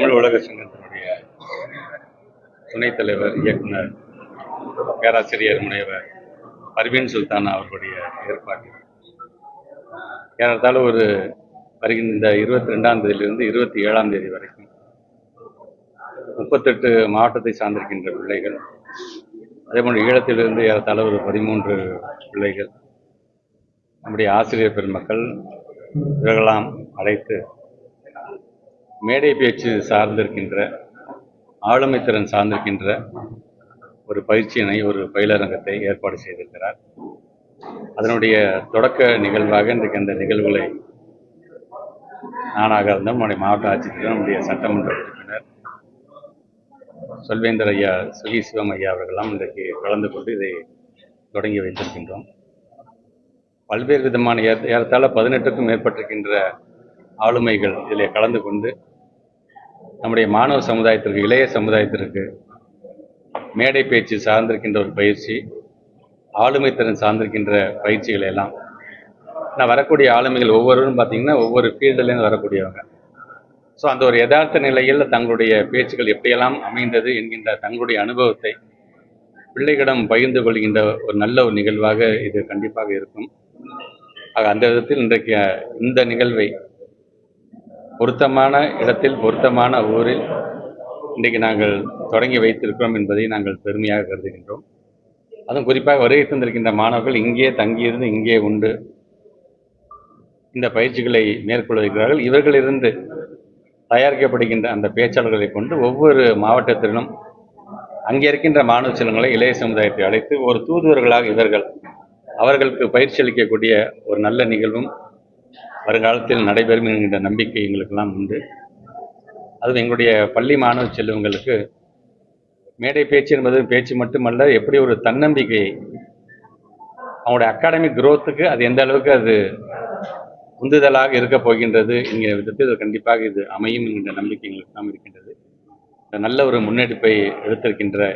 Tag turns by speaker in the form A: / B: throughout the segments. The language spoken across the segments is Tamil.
A: தமிழ் உலக சங்கத்தினுடைய துணைத் தலைவர் இயக்குனர் பேராசிரியர் முனைவர் பர்வீன் சுல்தான் அவர்களுடைய ஏற்பாட்டில். ஏறத்தாழ ஒரு வருகின்ற இந்த இருபத்தி ரெண்டாம் தேதியிலிருந்து இருபத்தி ஏழாம் தேதி வரைக்கும் முப்பத்தெட்டு மாவட்டத்தை சார்ந்திருக்கின்ற பிள்ளைகள் அதேபோன்று ஈழத்திலிருந்து ஏறத்தாழ ஒரு பதிமூன்று பிள்ளைகள் நம்முடைய ஆசிரியர் பெருமக்கள் இவர்களெல்லாம் அழைத்து மேடை பேச்சு சார்ந்திருக்கின்ற ஆளுமைத்திறன் சார்ந்திருக்கின்ற ஒரு பயிற்சியினை ஒரு பயிலரங்கத்தை ஏற்பாடு செய்திருக்கிறார். அதனுடைய தொடக்க நிகழ்வாக இன்றைக்கு அந்த நிகழ்வுகளை நானாக இருந்தால் நம்முடைய மாவட்ட ஆட்சித்தலைவர் நம்முடைய சட்டமன்ற உறுப்பினர் சொல்வேந்தர் ஐயா சுகி சிவம் ஐயா அவர்களெல்லாம் இன்றைக்கு கலந்து கொண்டு இதை தொடங்கி வைத்திருக்கின்றோம். பல்வேறு விதமான ஏற- ஏறத்தாழ பதினெட்டுக்கும் மேற்பட்டிருக்கின்ற ஆளுமைகள் இதில் கலந்து கொண்டு நம்முடைய மாணவ சமுதாயத்திற்கு இளைய சமுதாயத்திற்கு மேடை பேச்சு சார்ந்திருக்கின்ற ஒரு பயிற்சி ஆளுமை திறன் சார்ந்திருக்கின்ற பயிற்சிகளை எல்லாம். நான் வரக்கூடிய ஆளுமைகள் ஒவ்வொருவரும் பார்த்தீங்கன்னா ஒவ்வொரு ஃபீல்டுலேருந்து வரக்கூடியவங்க. ஸோ அந்த ஒரு யதார்த்த நிலையில் தங்களுடைய பேச்சுகள் எப்படியெல்லாம் அமைந்தது என்கின்ற தங்களுடைய அனுபவத்தை பிள்ளைகளிடம் பகிர்ந்து கொள்கின்ற ஒரு நல்ல ஒரு நிகழ்வாக இது கண்டிப்பாக இருக்கும். ஆக அந்த விதத்தில் இன்றைக்கு இந்த நிகழ்வை பொருத்தமான இடத்தில் பொருத்தமான ஊரில் இன்றைக்கு நாங்கள் தொடங்கி வைத்திருக்கிறோம் என்பதை நாங்கள் பெருமையாக கருதுகின்றோம். அதுவும் குறிப்பாக வருகை தந்திருக்கின்ற மாணவர்கள் இங்கே தங்கியிருந்து இங்கே உண்டு இந்த பயிற்சிகளை மேற்கொள்கிறார்கள் இவர்களிலிருந்து தயாரிக்கப்படுகின்ற அந்த பேச்சாளர்களை கொண்டு ஒவ்வொரு மாவட்டத்திலும் அங்கே இருக்கின்ற மாணவ செல்வங்களை இளைய சமுதாயத்தை அழைத்து ஒரு தூதுவர்களாக இவர்கள் அவர்களுக்கு பயிற்சி அளிக்கக்கூடிய ஒரு நல்ல நிகழ்வும் வருங்காலத்தில் நடைபெறும் என்கின்ற நம்பிக்கை எங்களுக்கெல்லாம் உண்டு. அதுவும் எங்களுடைய பள்ளி மாணவ செல்வங்களுக்கு மேடை பேச்சு என்பது பேச்சு மட்டுமல்ல எப்படி ஒரு தன்னம்பிக்கை அவங்களுடைய அகாடமிக் குரோத்துக்கு அது எந்த அளவுக்கு அது உந்துதலாக இருக்க போகின்றது என்கிற விதத்தில் இது கண்டிப்பாக இது அமையும் என்கின்ற நம்பிக்கை எங்களுக்கு தான் இருக்கின்றது. இந்த நல்ல ஒரு முன்னெடுப்பை எடுத்திருக்கின்ற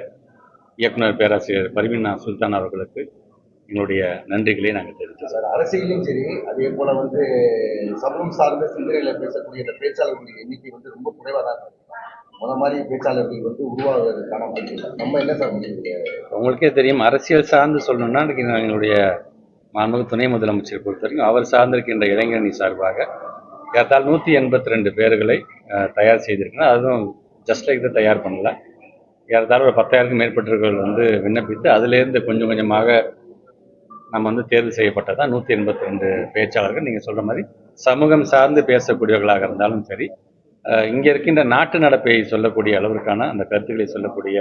A: இயக்குனர் பேராசிரியர் பர்வீனா சுல்தான் அவர்களுக்கு எங்களுடைய நன்றிகளை நாங்கள் தெரிவித்தோம்
B: சார் அரசியலையும் சரி அதே போல வந்து சமூகம் சார்ந்த சிந்தனையில பேசக்கூடிய இந்த பேச்சாளர்களுடைய எண்ணிக்கை வந்து ரொம்ப குறைவாக தான் இருக்கு. முத மாதிரி பேச்சாளர்கள் வந்து இல்லை. நம்ம என்ன சார்
A: உங்களுக்கே தெரியும் அரசியல் சார்ந்து சொல்லணும்னா எங்களுடைய மாண்புமிகு துணை முதலமைச்சர் பொறுத்த வரைக்கும் அவர் சார்ந்திருக்கின்ற இளைஞரணி சார்பாக ஏறத்தாழ நூற்றி எண்பத்தி ரெண்டு பேர்களை தயார் செய்திருக்கணும் அதுவும் ஜஸ்ட் லைக் தான் தயார் பண்ணல. ஏறத்தாழ ஒரு பத்தாயிரத்துக்கும் மேற்பட்டவர்கள் வந்து விண்ணப்பித்து அதிலேருந்து கொஞ்சம் கொஞ்சமாக நம்ம வந்து தேர்வு செய்யப்பட்டதா? நூற்றி எண்பத்தி ரெண்டு பேச்சாளர்கள். நீங்கள் சொல்கிற மாதிரி சமூகம் சார்ந்து பேசக்கூடியவர்களாக இருந்தாலும் சரி இங்கே இருக்கின்ற நாட்டு நடப்பை சொல்லக்கூடிய அளவிற்கான அந்த கருத்துக்களை சொல்லக்கூடிய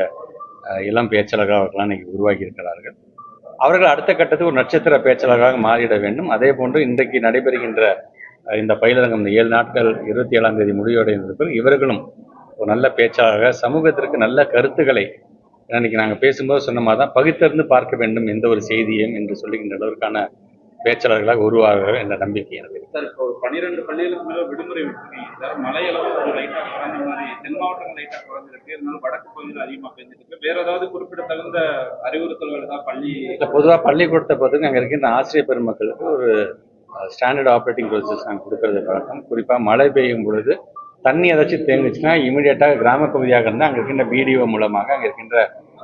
A: இளம் பேச்சாளர்களாக அவர்களாம் இன்னைக்கு உருவாகி இருக்கிறார்கள். அவர்கள் அடுத்த கட்டத்துக்கு ஒரு நட்சத்திர பேச்சாளராக மாறிட வேண்டும். அதே போன்று இன்றைக்கு நடைபெறுகின்ற இந்த பயிலரங்கம் இந்த ஏழு நாட்கள் இருபத்தி ஏழாம் தேதி முடிவடைந்த பிறகு இவர்களும் ஒரு நல்ல பேச்சாளராக சமூகத்திற்கு நல்ல கருத்துக்களை ஏன்னா, இன்னைக்கு நாங்கள் பேசும்போது சொன்ன மாதிரி தான் பகுத்தறிந்து பார்க்க வேண்டும் எந்த ஒரு செய்தியும் என்று சொல்லுகின்ற அளவிற்கான பேச்சாளர்களாக உருவாக என்ற நம்பிக்கை எனக்கு.
C: சார் இப்போ ஒரு பன்னிரெண்டு பள்ளிகளுக்கு மேல விடுமுறை விட்டுருக்கீங்க. சார் மழை அளவு கொஞ்சம் லைட்டா குறைஞ்ச மாதிரி தென் மாவட்டங்கள் லைட்டா குறைஞ்சிருக்கு. இருந்தாலும் வடக்கு பகுதியில் அதிகமா பெஞ்சிருக்கு. வேற ஏதாவது குறிப்பிடத்தகுந்த அறிவுறுத்தல்கள் ஏதாவது பள்ளி
A: இல்லை பொதுவாக பள்ளிக்கூடத்தை பொறுத்தவரைக்கும் அங்கே இருக்கின்ற ஆசிரியர் பெருமக்களுக்கு ஒரு ஸ்டாண்டர்ட் ஆப்ரேட்டிங் ப்ரொசீஜர்ஸ் நாங்கள் கொடுக்கறது பழக்கம் குறிப்பாக மழை பெய்யும் பொழுது தண்ணி ஏதாச்சும் தேங்குச்சுன்னா இமீடியட்டாக கிராம பகுதியாக இருந்தால் அங்கே இருக்கின்ற பிடிஓ மூலமாக அங்கே இருக்கின்ற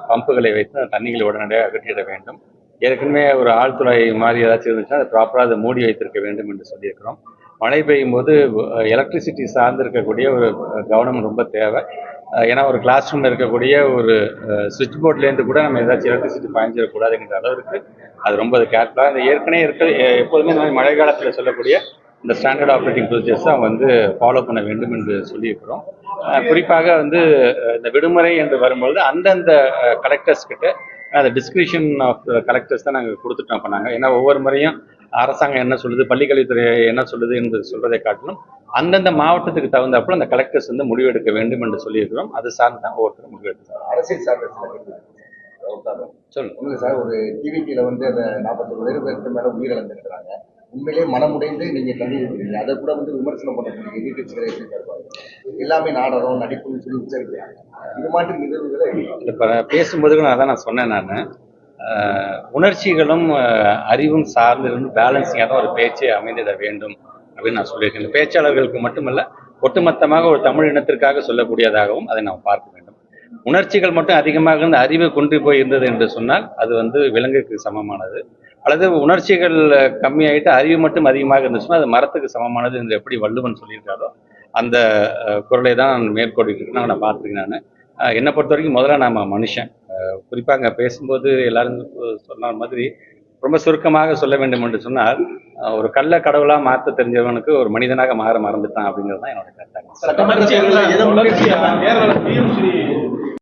A: பம்புகளை வைத்து அந்த தண்ணிகளை உடனடியாக அகற்றிட வேண்டும். ஏற்கனவே ஒரு ஆழ்துறை மாதிரி ஏதாச்சும் இருந்துச்சுன்னா அதை ப்ராப்பராக அதை மூடி வைத்திருக்க வேண்டும் என்று சொல்லியிருக்கிறோம். மழை பெய்யும் போது எலக்ட்ரிசிட்டி சார்ந்து இருக்கக்கூடிய ஒரு கவனம் ரொம்ப தேவை. ஏன்னா ஒரு கிளாஸ் ரூமில் இருக்கக்கூடிய ஒரு சுவிட்ச் போர்ட்லேருந்து கூட நம்ம ஏதாச்சும் எலக்ட்ரிசிட்டி பாய்ஞ்சிடக்கூடாதுங்கிற அளவுக்கு அது ரொம்ப கேர்ஃபுல்லாக இந்த ஏற்கனவே இருக்க எப்போதுமே இந்த மாதிரி மழை காலத்தில் சொல்லக்கூடிய இந்த ஸ்டாண்டர்ட் ஆப்ரேட்டிங் ப்ரொசீஜர்ஸை வந்து ஃபாலோ பண்ண வேண்டும் என்று சொல்லியிருக்கிறோம். குறிப்பாக வந்து இந்த விடுமுறை என்று வரும்பொழுது அந்தந்த கலெக்டர்ஸ் கிட்ட அந்த டிஸ்கிரிப்ஷன் ஆஃப் கலெக்டர்ஸ் தான் நாங்கள் கொடுத்துட்டோம் நாங்கள் ஏன்னா ஒவ்வொரு முறையும் அரசாங்கம் என்ன சொல்லுது பள்ளிக்கல்வித்துறை என்ன சொல்லுது என்று சொல்வதை காட்டிலும் அந்தந்த மாவட்டத்துக்கு தகுந்தாப்புல அந்த கலெக்டர்ஸ் வந்து முடிவெடுக்க வேண்டும் என்று சொல்லியிருக்கிறோம். அது சார்ந்து தான் ஒவ்வொருத்தரும் முடிவெடுக்கிறார்
B: அரசியல் சார்ந்த சில கேள்வி. கௌதம்.
A: சொல்லுங்க
B: ஒண்ணுங்க சார் ஒரு டிவிக்கில வந்து அந்த நாற்பத்தொரு பேர் பேருக்கு மேல உயிரிழந்திருக்கிறாங்க. உண்மையிலே மனமுடைந்து நீங்க கண்ணீர் அதை கூட வந்து விமர்சனம் பண்ணக்கூடிய எதிர்கட்சிகளை எப்படி எல்லாமே நாடகம் நடிப்புன்னு சொல்லி உச்சரிக்கிறாங்க. இது மாதிரி நிகழ்வுகளை
A: இப்போ பேசும்போது கூட அதான் நான் சொன்னேன் நான். உணர்ச்சிகளும் அறிவும் சார்ந்திருந்து பேலன்சிங்காக தான் ஒரு பேச்சை அமைந்திட வேண்டும் அப்படின்னு நான் சொல்லியிருக்கேன். பேச்சாளர்களுக்கு மட்டுமல்ல ஒட்டுமொத்தமாக ஒரு தமிழ் இனத்திற்காக சொல்லக்கூடியதாகவும் அதை நாம் பார்க்க வேண்டும். உணர்ச்சிகள் மட்டும் அதிகமாக இருந்து அறிவு கொண்டு போய் இருந்தது என்று சொன்னால் அது வந்து விலங்குக்கு சமமானது. அல்லது உணர்ச்சிகள் கம்மியாயிட்டு அறிவு மட்டும் அதிகமாக இருந்துச்சுன்னா அது மரத்துக்கு சமமானது என்று எப்படி வள்ளுவன் சொல்லியிருக்காரோ அந்த குரலை தான் நான் மேற்கொள்ளிட்டு நான் பார்த்துருக்கேன் நான். என்னை பொறுத்த வரைக்கும் முதல்ல நாம மனுஷன். அஹ், குறிப்பா அங்கே பேசும்போது எல்லாரும் சொன்ன மாதிரி ரொம்ப சுருக்கமாக சொல்ல வேண்டும் என்று சொன்னால் ஒரு கள்ள கடவுளா மாற்ற தெரிஞ்சவனுக்கு ஒரு மனிதனாக மாற மறந்துட்டான் அப்படிங்கிறது தான் என்னோட கருத்தாங்க